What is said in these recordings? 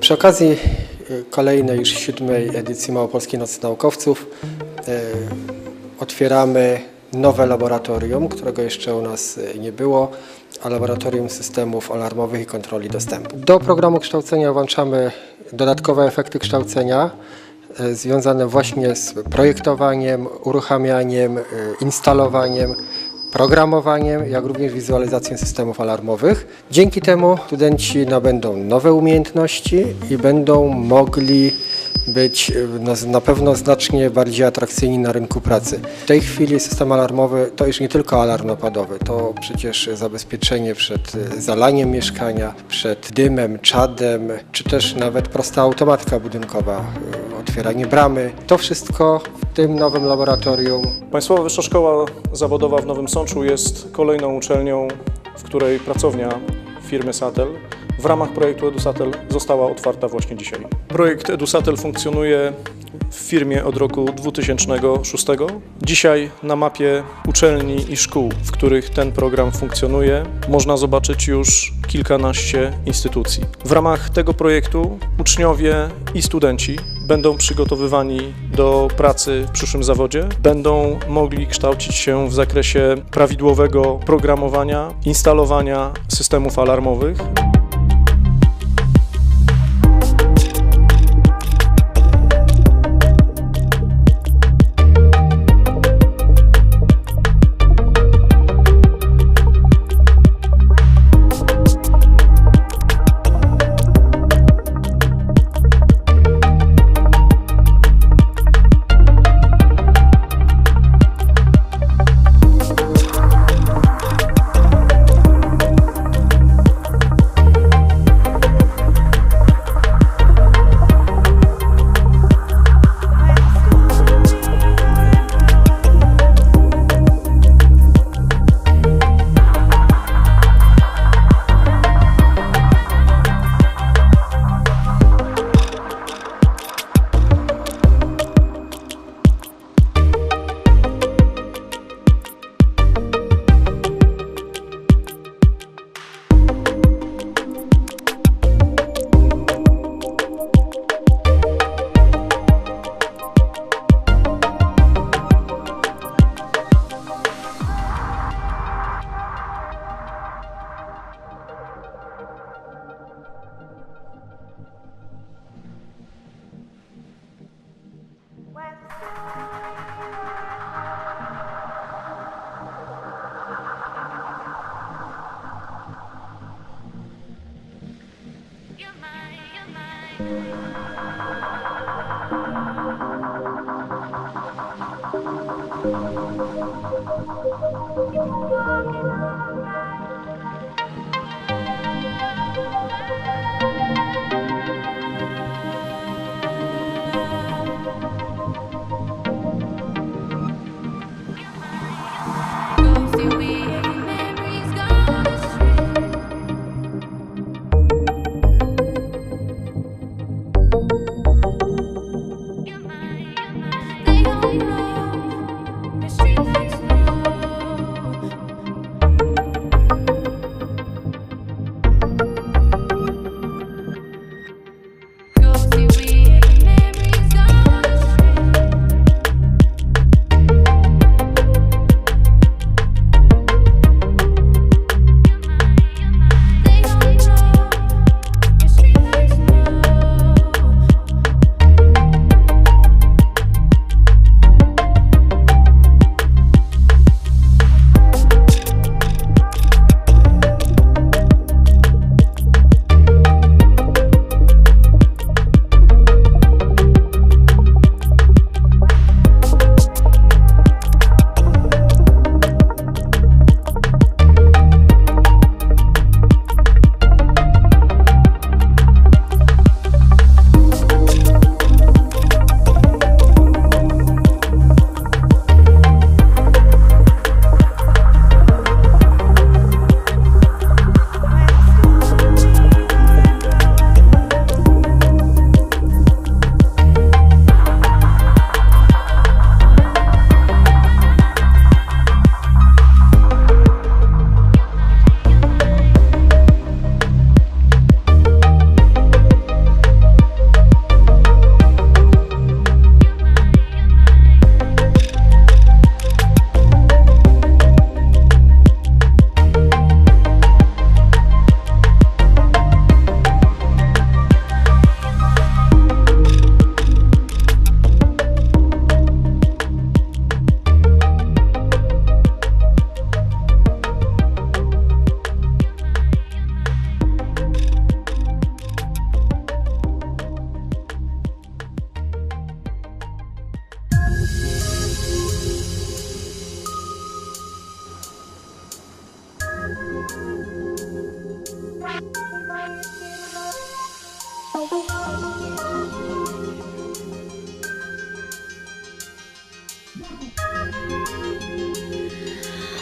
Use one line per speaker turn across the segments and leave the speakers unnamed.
Przy okazji y, kolejnej już siódmej edycji Małopolskiej Nocy Naukowców y, otwieramy nowe laboratorium, którego jeszcze u nas y, nie było, a laboratorium systemów alarmowych i kontroli dostępu. Do programu kształcenia włączamy dodatkowe efekty kształcenia związane właśnie z projektowaniem, uruchamianiem, instalowaniem, programowaniem, jak również wizualizacją systemów alarmowych. Dzięki temu studenci nabędą nowe umiejętności i będą mogli być no, na pewno znacznie bardziej atrakcyjni na rynku pracy. W tej chwili system alarmowy to już nie tylko alarm napadowy, to przecież zabezpieczenie przed y, zalaniem mieszkania, przed dymem, czadem, czy też nawet prosta automatka budynkowa, y, otwieranie bramy. To wszystko tym nowym laboratorium.
Państwowa Wyższa Szkoła Zawodowa w Nowym Sączu jest kolejną uczelnią, w której pracownia firmy Satel w ramach projektu EduSatel została otwarta właśnie dzisiaj. Projekt EduSatel funkcjonuje w firmie od roku 2006. Dzisiaj na mapie uczelni i szkół, w których ten program funkcjonuje, można zobaczyć już kilkanaście instytucji. W ramach tego projektu uczniowie i studenci będą przygotowywani do pracy w przyszłym zawodzie, będą mogli kształcić się w zakresie prawidłowego programowania, instalowania systemów alarmowych.
Walking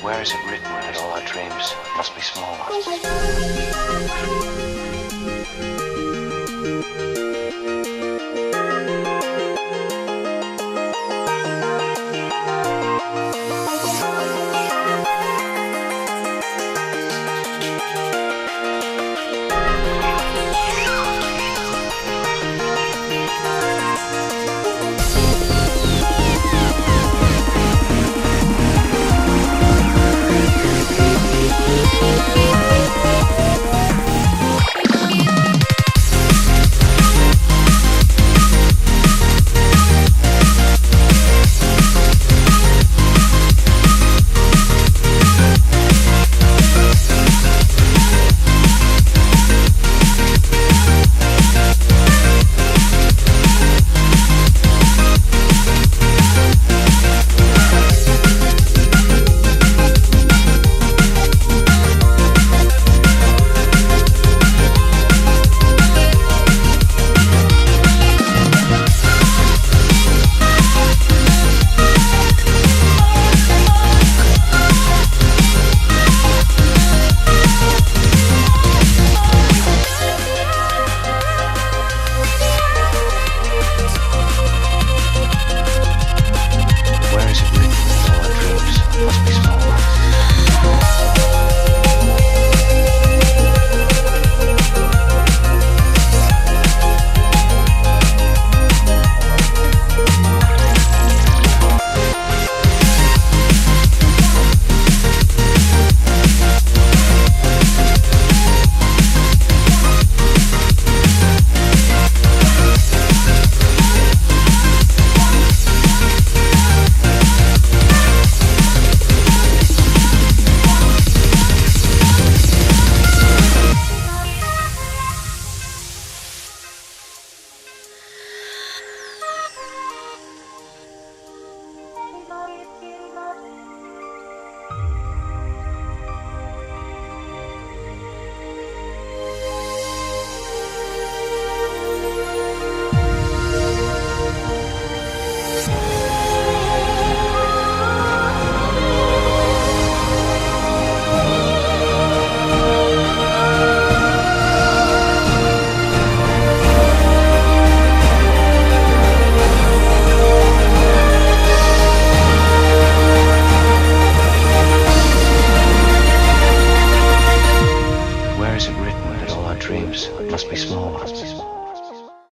Where is it written that all our dreams must be small ones?